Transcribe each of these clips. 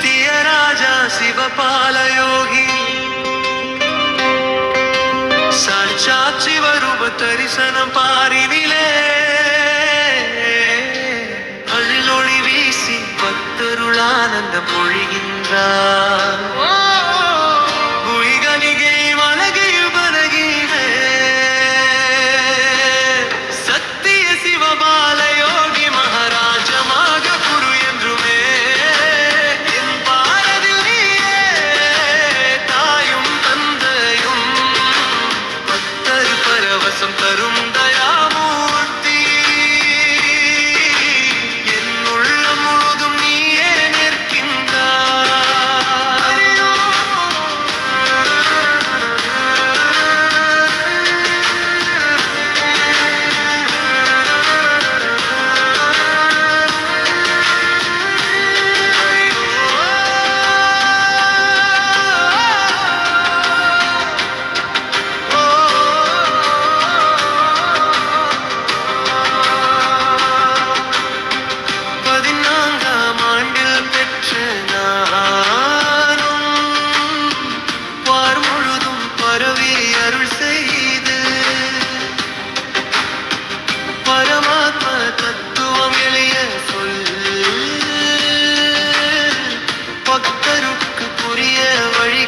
சத்திய ராஜா சிவபாலயோகி. சாட்சாத் சிவரூப தரிசனம் பாரினிலே அழிலொளி வீசி பத்தருளானந்த பொழிகின்றார்.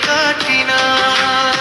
காட்டினார்.